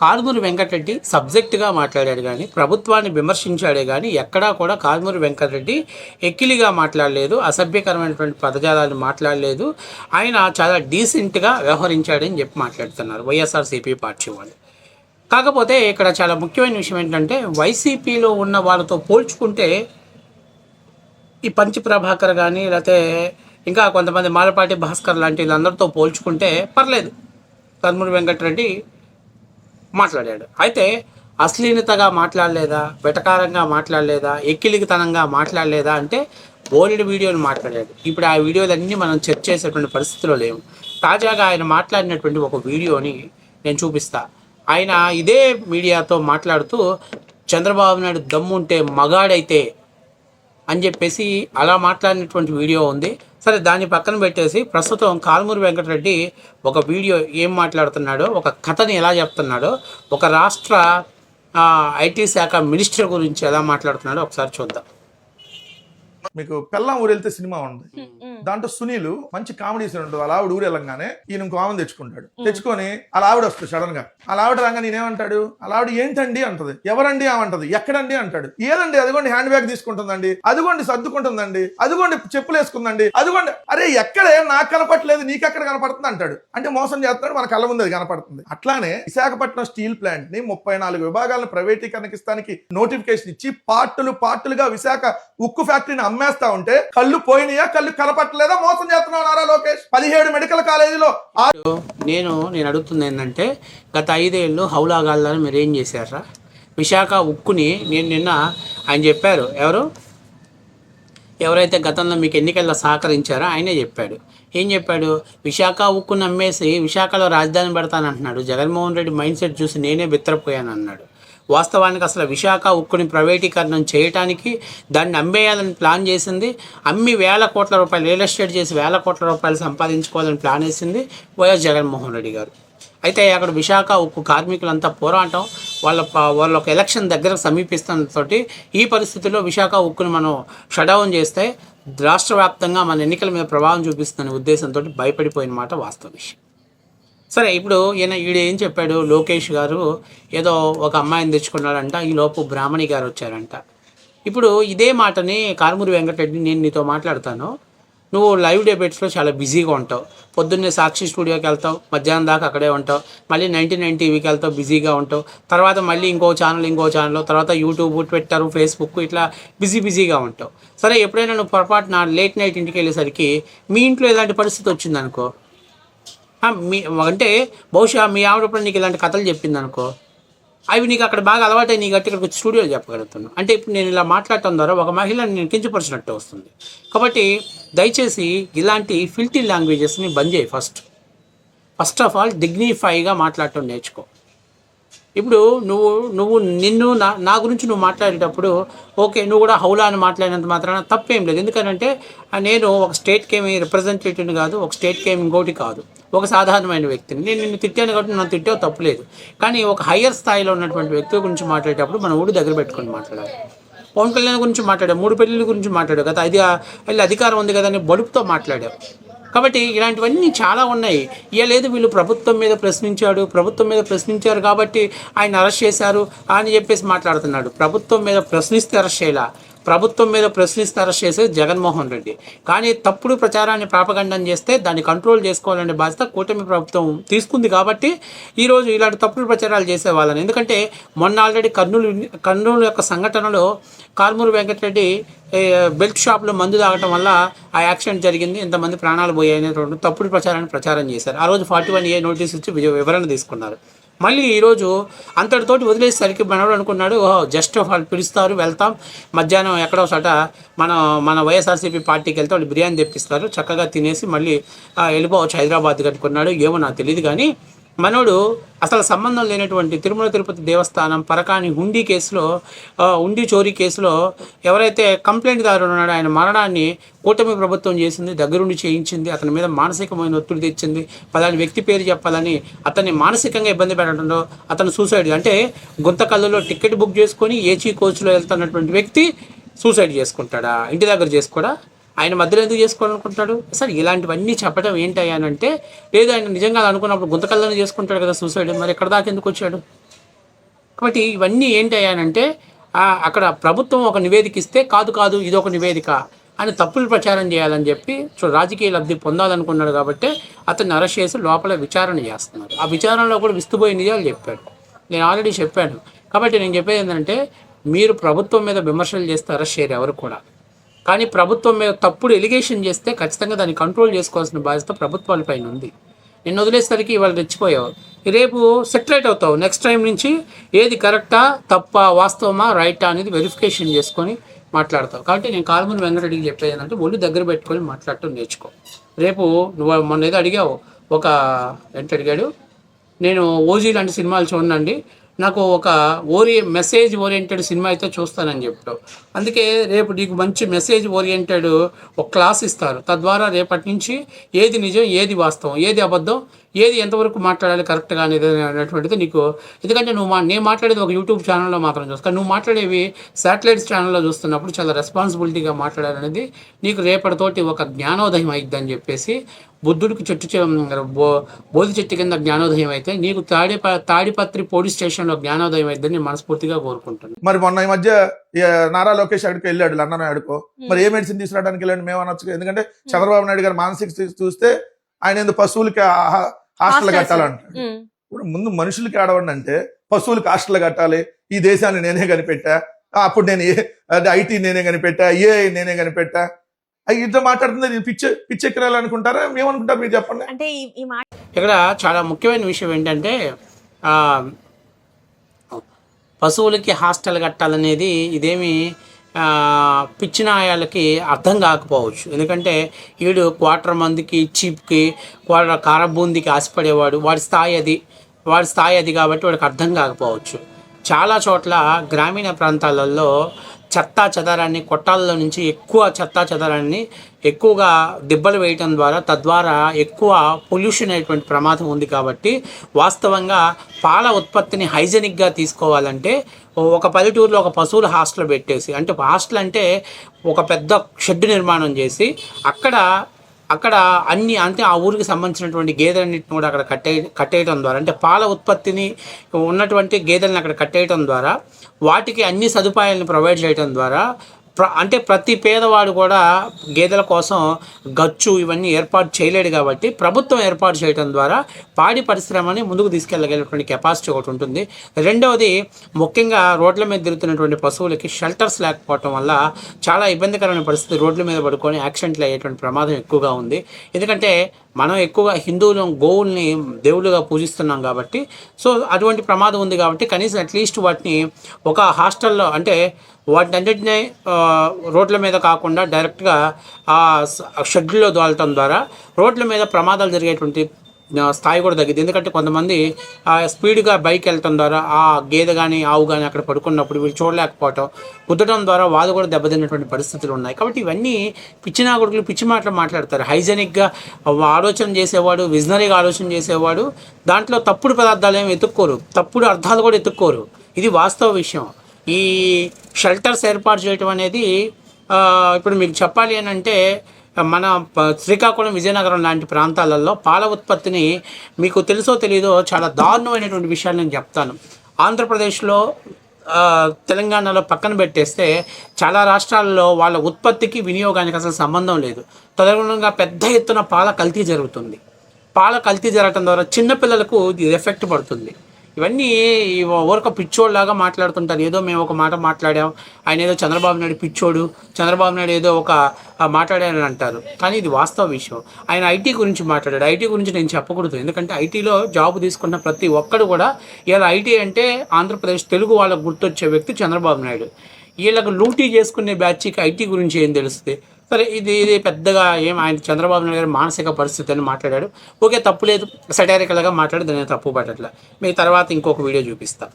కారుమూరి వెంకటరెడ్డి సబ్జెక్టుగా మాట్లాడాడు కానీ ప్రభుత్వాన్ని విమర్శించాడే కానీ ఎక్కడా కూడా కారుమూరి వెంకటరెడ్డి ఎక్కిలిగా మాట్లాడలేదు అసభ్యకరమైనటువంటి పదజాలాన్ని మాట్లాడలేదు. ఆయన చాలా డీసెంట్గా వ్యవహరించాడని చెప్పి మాట్లాడుతున్నారు వైఎస్ఆర్సీపీ పార్టీ వాళ్ళు. కాకపోతే ఇక్కడ చాలా ముఖ్యమైన విషయం ఏంటంటే వైసీపీలో ఉన్న వాళ్ళతో పోల్చుకుంటే ఈ పంచి ప్రభాకర్ కానీ లేకపోతే ఇంకా కొంతమంది మాలపాటి భాస్కర్ లాంటి వీళ్ళందరితో పోల్చుకుంటే పర్లేదు. కర్మూరి వెంకటరెడ్డి మాట్లాడాడు. అయితే అశ్లీలతగా మాట్లాడలేదా? వెటకారంగా మాట్లాడలేదా? ఎక్కిలిగితనంగా మాట్లాడలేదా? అంటే బోలెడు వీడియోలు మాట్లాడాడు. ఇప్పుడు ఆ వీడియోలన్నీ మనం చెక్ చేసేటువంటి పరిస్థితిలో లేవు తాజాగా ఆయన మాట్లాడినటువంటి ఒక వీడియోని నేను చూపిస్తా. ఆయన ఇదే మీడియాతో మాట్లాడుతూ చంద్రబాబు నాయుడు దమ్ముంటే మగాడైతే అని చెప్పేసి అలా మాట్లాడినటువంటి వీడియో ఉంది. సరే దాన్ని పక్కన పెట్టేసి ప్రస్తుతం కాల్మూరి వెంకటరెడ్డి ఒక వీడియో ఏం మాట్లాడుతున్నాడో ఒక కథని ఎలా చెప్తున్నాడో ఒక రాష్ట్ర ఐటీ శాఖ మినిస్టర్ గురించి ఎలా మాట్లాడుతున్నాడో ఒకసారి చూద్దాం. మీకు పెళ్ళం ఊరు వెళ్తే సినిమా ఉంది. దాంట్లో సునీల్ మంచి కామెడీ సీన్ ఉంటుంది అలా ఆవిడ ఊరు వెళ్ళంగానే ఈయన ఇంకో ఆమెను తెచ్చుకుంటాడు. తెచ్చుకొని అలా ఆవిడ వస్తుంది సడన్గా. అలా ఆవిడ రాగా నేనేమంటాడు అలా ఆవిడ ఏంటండి అంటది. ఎవరండి ఆమంటది ఎక్కడండి అంటాడు. ఏదండి? అదిగోండి హ్యాండ్ బ్యాగ్ తీసుకుంటుందండి. అదిగోండి సర్దుకుంటుందండి. అదిగోండి చెప్పులు వేసుకుందండి. అదిగోండి అరే ఎక్కడే? నాకు కనపట్లేదు నీకు ఎక్కడ కనపడుతుంది అంటాడు. అంటే మోసం చేస్తున్నాడు. మన కళ్ళ ముందు అది కనపడుతుంది. అట్లానే విశాఖపట్నం స్టీల్ ప్లాంట్ని ముప్పై నాలుగు విభాగాలను ప్రైవేటీకరణకి ఇస్తానికి నోటిఫికేషన్ ఇచ్చి పార్టులు పార్టులుగా విశాఖ ఉక్కు ఫ్యాక్టరీని అమ్మేస్తా ఉంటే కళ్ళు పోయినాయా? కళ్ళు కనపట్టలేదా మోసం చేస్తున్నావు నారా లోకేష్? పదిహేడు మెడికల్ కాలేజీలో నేను నేను అడుగుతుంది ఏంటంటే గత ఐదేళ్ళు హౌలాగాళ్ళని మీరు ఏం చేశారా? విశాఖ ఉక్కుని నేను నిన్న ఆయన చెప్పారు. ఎవరు? ఎవరైతే గతంలో మీకు ఎన్నికల్లో సహకరించారో ఆయనే చెప్పాడు. ఏం చెప్పాడు? విశాఖ ఉక్కును అమ్మేసి విశాఖలో రాజధాని పెడతానంటున్నాడు. జగన్మోహన్ రెడ్డి మైండ్ సెట్ చూసి నేనే బిత్తరపోయాను అన్నాడు వాస్తవానికి అసలు విశాఖ ఉక్కుని ప్రైవేటీకరణం చేయటానికి దాన్ని అమ్మేయాలని ప్లాన్ చేసింది. అమ్మి వేల కోట్ల రూపాయలు రియల్ ఎస్టేట్ చేసి వేల కోట్ల రూపాయలు సంపాదించుకోవాలని ప్లాన్ వేసింది వైఎస్ జగన్మోహన్ రెడ్డి గారు. అయితే అక్కడ విశాఖ ఉక్కు కార్మికులంతా పోరాటం వాళ్ళ వాళ్ళ ఒక ఎలక్షన్ దగ్గరకు సమీపిస్తున్నతోటి ఈ పరిస్థితుల్లో విశాఖ ఉక్కుని మనం షడౌన్ చేస్తే రాష్ట్ర వ్యాప్తంగా మన ఎన్నికల మీద ప్రభావం చూపిస్తున్న ఉద్దేశంతో భయపడిపోయిన మాట వాస్తవ విషయం. సరే ఇప్పుడు ఈయన ఈడు ఏం చెప్పాడు? లోకేష్ గారు ఏదో ఒక అమ్మాయిని తెచ్చుకున్నాడంట ఈ లోపు బ్రాహ్మణి గారు వచ్చారంట. ఇప్పుడు ఇదే మాటని కారుమూరి వెంకటరెడ్డి నేను నీతో మాట్లాడతాను. నువ్వు లైవ్ డెబేట్స్లో చాలా బిజీగా ఉంటావు. పొద్దున్నే సాక్షి స్టూడియోకి వెళ్తావు మధ్యాహ్నం దాకా అక్కడే ఉంటావు మళ్ళీ నైంటీ నైన్ టీవీకి వెళ్తావు బిజీగా ఉంటావు. తర్వాత మళ్ళీ ఇంకో ఛానల్ ఇంకో ఛానల్ తర్వాత యూట్యూబ్ ట్విట్టర్ ఫేస్బుక్ ఇట్లా బిజీ బిజీగా ఉంటావు. సరే ఎప్పుడైనా నువ్వు పొరపాటున లేట్ నైట్ ఇంటికి వెళ్ళేసరికి మీ ఇంట్లో ఇలాంటి పరిస్థితి వచ్చిందనుకో మీ అంటే బహుశా మీ ఆవిడప్పుడు నీకు ఇలాంటి కథలు చెప్పింది అనుకో అవి నీకు అక్కడ బాగా అలవాటై నీ గట్టి ఇక్కడికి స్టూడియోలో చెప్పగలుగుతున్నాను అంటే ఇప్పుడు నేను ఇలా మాట్లాడటం ద్వారా ఒక మహిళని నేను కించపరిచినట్టు వస్తుంది. కాబట్టి దయచేసి ఇలాంటి ఫిల్టీ లాంగ్వేజెస్ని బంద్ చేయి ఫస్ట్ ఫస్ట్ ఆఫ్ ఆల్ డిగ్నిఫైగా మాట్లాడటం నేర్చుకో. ఇప్పుడు నువ్వు నువ్వు నిన్ను నా నా గురించి నువ్వు మాట్లాడేటప్పుడు ఓకే నువ్వు కూడా హౌలా అని మాట్లాడినంత మాత్రాన తప్పేం లేదు. ఎందుకంటే నేను ఒక స్టేట్కి ఏమి రిప్రజెంటేటివ్ని కాదు ఒక స్టేట్కి ఏమి ఇంకోటి కాదు. ఒక సాధారణమైన వ్యక్తిని. నేను నిన్ను తిట్టాను కాబట్టి నన్ను తిట్టావు తప్పులేదు కానీ ఒక హయ్యర్ స్థాయిలో ఉన్నటువంటి వ్యక్తుల గురించి మాట్లాడేటప్పుడు మన ఊడు దగ్గర పెట్టుకొని మాట్లాడాలి. పవన్ కళ్యాణ్ గురించి మాట్లాడావు మూడు పెళ్ళిళ్ళ గురించి మాట్లాడావు కదా అది వెళ్ళి అధికారం ఉంది కదా అని బడుపుతో మాట్లాడావు కాబట్టి ఇలాంటివన్నీ చాలా ఉన్నాయి. ఇక లేదు వీళ్ళు ప్రభుత్వం మీద ప్రశ్నించాడు ప్రభుత్వం మీద ప్రశ్నించారు కాబట్టి ఆయన అరెస్ట్ చేశారు అని చెప్పేసి మాట్లాడుతున్నాడు. ప్రభుత్వం మీద ప్రశ్నిస్తే అరెస్ట్ చేయాల? ప్రభుత్వం మీద ప్రశ్నిస్తే అరెస్ట్ చేసేది జగన్మోహన్ రెడ్డి. కానీ తప్పుడు ప్రచారాన్ని ప్రాపగండం చేస్తే దాన్ని కంట్రోల్ చేసుకోవాలనే బాధ్యత కూటమి ప్రభుత్వం తీసుకుంది కాబట్టి ఈరోజు ఇలాంటి తప్పుడు ప్రచారాలు చేసే వాళ్ళని. ఎందుకంటే మొన్న ఆల్రెడీ కర్నూలు కర్నూలు యొక్క సంఘటనలో కార్మూరు వెంకటరెడ్డి బెల్ట్ షాప్లో మందు తాగటం వల్ల ఆ యాక్సిడెంట్ జరిగింది. ఇంతమంది ప్రాణాలు పోయాయనేటువంటి తప్పుడు ప్రచారాన్ని ప్రచారం చేశారు. ఆ రోజు ఫార్టీ వన్ ఏ నోటీస్ ఇచ్చి వివరణ తీసుకున్నారు. మళ్ళీ ఈరోజు అంతటితోటి వదిలేసరికి మనవాడు అనుకున్నాడు ఓహో జస్ట్ వాళ్ళు పిలుస్తారు వెళ్తాం. మధ్యాహ్నం ఎక్కడో చోట మన మన వైఎస్ఆర్సీపీ పార్టీకి వెళ్తే వాళ్ళు బిర్యానీ తెప్పిస్తారు చక్కగా తినేసి మళ్ళీ వెళ్ళిపోవచ్చు హైదరాబాద్ కట్టుకున్నాడు ఏమో నాకు తెలియదు కానీ మనోడు అసలు సంబంధం లేనటువంటి తిరుమల తిరుపతి దేవస్థానం పరకాని హుండీ కేసులో హుండీ చోరీ కేసులో ఎవరైతే కంప్లైంట్దారుడు ఉన్నాడో ఆయన మరణాన్ని కూటమి ప్రభుత్వం చేసింది దగ్గరుండి చేయించింది అతని మీద మానసికమైన ఒత్తిడి తెచ్చింది. పలాని వ్యక్తి పేరు చెప్పాలని అతన్ని మానసికంగా ఇబ్బంది పెట్టడంలో అతను సూసైడ్ అంటే గుంతకల్లులో టికెట్ బుక్ చేసుకొని ఏసీ కోచ్లో వెళ్తున్నటువంటి వ్యక్తి సూసైడ్ చేసుకుంటాడా? ఇంటి దగ్గర చేసుకోడా? ఆయన మధ్యలో ఎందుకు చేసుకోవాలనుకుంటున్నాడు? సార్ ఇలాంటివన్నీ చెప్పడం ఏంటి అయ్యానంటే లేదు ఆయన నిజంగా అనుకున్నప్పుడు గుంతకల్లోనే చేసుకుంటాడు కదా సూసైడ్ మరి ఎక్కడ దాకా ఎందుకు వచ్చాడు? కాబట్టి ఇవన్నీ ఏంటి అయ్యానంటే అక్కడ ప్రభుత్వం ఒక నివేదిక ఇస్తే కాదు కాదు ఇది ఒక నివేదిక అని తప్పులు ప్రచారం చేయాలని చెప్పి రాజకీయ లబ్ధి పొందాలనుకున్నాడు కాబట్టి అతన్ని అరెస్ట్ చేసి లోపల విచారణ చేస్తున్నారు. ఆ విచారణలో కూడా విస్తుపోయే నిజాలు చెప్పాడు. నేను ఆల్రెడీ చెప్పాను. కాబట్టి నేను చెప్పేది ఏంటంటే మీరు ప్రభుత్వం మీద విమర్శలు చేస్తే అరెస్ట్ చేయరు ఎవరు కూడా. కానీ ప్రభుత్వం మీద తప్పుడు ఎలిగేషన్ చేస్తే ఖచ్చితంగా దాన్ని కంట్రోల్ చేసుకోవాల్సిన బాధ్యత ప్రభుత్వాల పైన ఉంది. నిన్ను వదిలేసరికి ఇవాళ రెచ్చిపోయావు. రేపు సెటిలైట్ అవుతావు. నెక్స్ట్ టైం నుంచి ఏది కరెక్టా తప్ప వాస్తవమా రైటా అనేది వెరిఫికేషన్ చేసుకొని మాట్లాడతావు. కాబట్టి నేను కాలమూరి వెంకటరెడ్డికి చెప్పేది ఏంటంటే ఒళ్ళు దగ్గర పెట్టుకొని మాట్లాడటం నేర్చుకో. రేపు నువ్వు మొన్న ఏదో అడిగావు. ఒక ఎంత అడిగాడు నేను ఓజీ లాంటి సినిమాలు చూడండి. నాకు ఒక ఓరి మెసేజ్ ఓరియంటెడ్ సినిమా అయితే చూస్తానని చెప్పాడు అందుకే రేపు నీకు మంచి మెసేజ్ ఓరియంటెడ్ ఒక క్లాస్ ఇస్తారు. తద్వారా రేపటి నుంచి ఏది నిజం ఏది వాస్తవం ఏది అబద్ధం ఏది ఎంతవరకు మాట్లాడాలి కరెక్ట్గా అనేది అనేటువంటిది నీకు ఎందుకంటే నువ్వు మా నేను మాట్లాడేది ఒక యూట్యూబ్ ఛానల్లో మాత్రం చూస్తాను నువ్వు మాట్లాడేవి శాటిలైట్స్ ఛానల్లో చూస్తున్నప్పుడు చాలా రెస్పాన్సిబిలిటీగా మాట్లాడాలనేది నీకు రేపటితోటి ఒక జ్ఞానోదయం అయిద్దని చెప్పేసి బుద్ధుడికి చెట్టు చె- బో బోధి చెట్టు కింద జ్ఞానోదయం అయితే నీకు తాడిప తాడిపత్రి పోలీస్ స్టేషన్లో జ్ఞానోదయం అయిద్దని నేను మనస్ఫూర్తిగా కోరుకుంటున్నాను మరి మొన్న ఈ మధ్య నారా లోకేష్ అక్కడికి వెళ్ళాడు లండన్ ఆడుకో మరి ఏ మెడిసిన్ తీసుకురావడానికి వెళ్ళండి మేము అనొచ్చు ఎందుకంటే చంద్రబాబు నాయుడు గారు మానసిక స్థితి చూస్తే ఆయన ఎందుకు పశువులకి ఆ- హాస్టల్ కట్టాలంట. ఇప్పుడు ముందు మనుషులకి ఆడవండి అంటే పశువులకి హాస్టల్ కట్టాలి ఈ దేశాన్ని నేనే కనిపెట్టా అప్పుడు నేను ఏ ఐటీ నేనే కనిపెట్టా ఏ నేనే కనిపెట్టా. అవి ఇట్లా మాట్లాడుతుంది? పిచ్చ పిచ్చెక్కిరాలు అనుకుంటారా? మేమనుకుంటారు మీరు చెప్పండి. అంటే ఈ ఈ మాట ఇక్కడ చాలా ముఖ్యమైన విషయం ఏంటంటే ఆ, పశువులకి హాస్టల్ కట్టాలనేది ఇదేమి పిచ్చినాయాలకి అర్థం కాకపోవచ్చు. ఎందుకంటే వీడు క్వార్టర్ మందికి చీప్కి క్వార్టర్ కారబూందికి ఆశపడేవాడు. వాడి స్థాయి అది. వాడి స్థాయి అది కాబట్టి వాడికి అర్థం కాకపోవచ్చు. చాలా చోట్ల గ్రామీణ ప్రాంతాలలో చెత్తా చెదారాన్ని కొట్టాలలో నుంచి ఎక్కువ చెత్తా చెదారాన్ని ఎక్కువగా దిబ్బలు వేయటం ద్వారా తద్వారా ఎక్కువ పొల్యూషన్ అనేటువంటి ప్రమాదం ఉంది కాబట్టి వాస్తవంగా పాల ఉత్పత్తిని హైజెనిక్గా తీసుకోవాలంటే ఒక పల్లెటూరులో ఒక పశువుల హాస్టల్ పెట్టేసి అంటే హాస్టల్ అంటే ఒక పెద్ద షెడ్ నిర్మాణం చేసి అక్కడ అక్కడ అన్ని అంటే ఆ ఊరికి సంబంధించినటువంటి గేదెలన్నింటిని కూడా అక్కడ కట్టే కట్టేయడం ద్వారా అంటే పాల ఉత్పత్తిని ఉన్నటువంటి గేదెలను అక్కడ కట్టేయడం ద్వారా వాటికి అన్ని సదుపాయాలను ప్రొవైడ్ చేయడం ద్వారా ప్ర అంటే ప్రతి పేదవాడు కూడా గేదెల కోసం గచ్చు ఇవన్నీ ఏర్పాటు చేయలేడు కాబట్టి ప్రభుత్వం ఏర్పాటు చేయడం ద్వారా పాడి పరిశ్రమని ముందుకు తీసుకెళ్ళగలిగినటువంటి కెపాసిటీ ఒకటి ఉంటుంది. రెండవది ముఖ్యంగా రోడ్ల మీద తిరుగుతున్నటువంటి పశువులకి షెల్టర్స్ లేకపోవటం వల్ల చాలా ఇబ్బందికరమైన పరిస్థితి రోడ్ల మీద పడుకొని యాక్సిడెంట్లు అయ్యేటువంటి ప్రమాదం ఎక్కువగా ఉంది. ఎందుకంటే మనం ఎక్కువగా హిందువులు గోవుల్ని దేవుళ్ళుగా పూజిస్తున్నాం కాబట్టి సో అటువంటి ప్రమాదం ఉంది కాబట్టి కనీసం అట్లీస్ట్ వాటిని ఒక హాస్టల్లో అంటే వాటిని అన్నింటినీ రోడ్ల మీద కాకుండా డైరెక్ట్గా ఆ షెడ్యూల్లో దోలటం ద్వారా రోడ్ల మీద ప్రమాదాలు జరిగేటువంటి స్థాయి కూడా తగ్గింది. ఎందుకంటే కొంతమంది ఆ, స్పీడ్గా బైక్ వెళ్ళటం ద్వారా ఆ గేదె కానీ ఆవు కానీ అక్కడ పడుకున్నప్పుడు వీళ్ళు చూడలేకపోవటం కుదటం ద్వారా వాళ్ళు కూడా దెబ్బతిన్నటువంటి పరిస్థితులు ఉన్నాయి. కాబట్టి ఇవన్నీ పిచ్చి నాగుడుకులు పిచ్చి మాటలు మాట్లాడతారు. హైజెనిక్గా ఆలోచన చేసేవాడు విజనరీగా ఆలోచన చేసేవాడు దాంట్లో తప్పుడు పదార్థాలు ఏమి ఎత్తుక్కోరు తప్పుడు అర్థాలు కూడా ఎత్తుక్కోరు ఇది వాస్తవ విషయం. ఈ షెల్టర్స్ ఏర్పాటు చేయటం అనేది ఇప్పుడు మీకు చెప్పాలి అని అంటే మన శ్రీకాకుళం విజయనగరం లాంటి ప్రాంతాలలో పాల ఉత్పత్తిని మీకు తెలుసో తెలీదో చాలా దారుణమైనటువంటి విషయాలు నేను చెప్తాను. ఆంధ్రప్రదేశ్లో తెలంగాణలో పక్కన పెట్టేస్తే చాలా రాష్ట్రాల్లో వాళ్ళ ఉత్పత్తికి వినియోగానికి అసలు సంబంధం లేదు. తదనుగుణంగా పెద్ద ఎత్తున పాల కల్తీ జరుగుతుంది. పాల కల్తీ జరగటం ద్వారా చిన్నపిల్లలకు ఇది ఎఫెక్ట్ పడుతుంది. ఇవన్నీ ఈ ఊరక పిచ్చోళ్ళలాగా మాట్లాడుతుంటారు. ఏదో మేము ఒక మాట మాట్లాడాం ఆయన ఏదో చంద్రబాబు నాయుడు పిచ్చోడు చంద్రబాబు నాయుడు ఏదో ఒక ఆ, మాట్లాడారని అంటారు. కానీ ఇది వాస్తవ విషయం. ఆయన ఐటీ గురించి మాట్లాడాడు. ఐటీ గురించి నేను చెప్పకూడదు. ఎందుకంటే ఐటీలో జాబ్ తీసుకున్న ప్రతి ఒక్కడు కూడా ఇలా ఐటీ అంటే ఆంధ్రప్రదేశ్ తెలుగు వాళ్ళకు గుర్తొచ్చే వ్యక్తి చంద్రబాబు నాయుడు. వీళ్ళకు లూటీ చేసుకునే బ్యాచ్కి ఐటీ గురించి ఏం తెలుస్తుంది? సరే ఇది ఇది పెద్దగా ఏం ఆయన చంద్రబాబు నాయుడు గారి మానసిక పరిస్థితి అని మాట్లాడాడు. ఓకే తప్పు లేదు. సటారికల్గా మాట్లాడి దాన్ని తప్పు పట్టట్లే మీ తర్వాత ఇంకొక వీడియో చూపిస్తాను